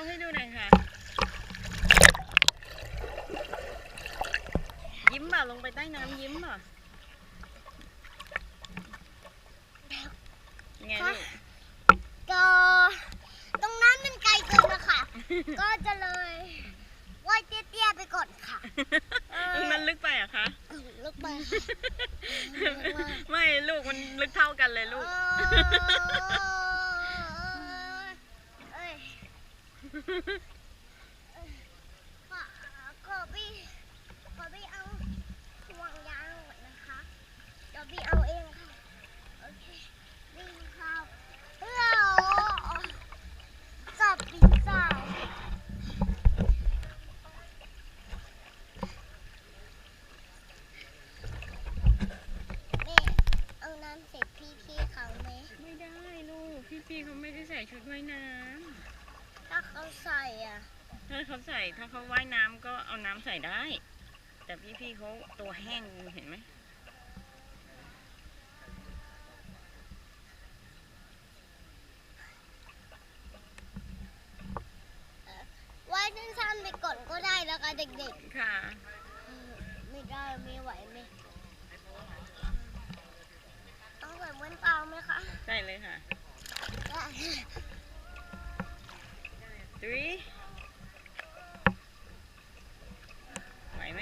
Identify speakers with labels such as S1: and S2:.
S1: ว์ให้ดูหน่อยค่ะ ยิ้มเปล่าลงไปใต้น้ำยิ้มเปล่าไงลูก
S2: ก็ตรงนั้นมันไกลเกินนะคะ ก็จะเลยว่ายเตี้ยๆไปก่อนค่ะเออ
S1: ตรงนั้นลึกไปเหรอะคะ
S2: ลึกไป
S1: ไม่ลูกมันลึกเท่ากันเลยลูก
S2: เอ้ยขอขอพี่ขอพี่เอาห่วงยางก่อนนะคะเดี๋ยวพี่เอาเองค่ะ โอเควิ่งครับเฮ้ยจับปีศาจนี่เอาน้ำเสร็จพี่ๆเขาไหม
S1: ไม่ได้ลูก พี่ๆเขาไม่ได้ใส่ชุดว่ายน้
S2: ถ้าเขาใส่อะำ
S1: ถ้าเขาใส่ถ้าเขาว่ายน้ำก็เอาน้ำใส่ได้ แต่พี่ๆเขาตัวแห้งเห็นไหม
S2: ว่ายสั้นๆไปก่อนก็ได้นะคะเด็ก
S1: ค่ะ
S2: ๆอืมไม่ได้ไม่ไหวไหมต้องใส่แว่นตาไหมคะ
S1: ใส่เลยค่ะ
S2: ได้
S1: three ไหว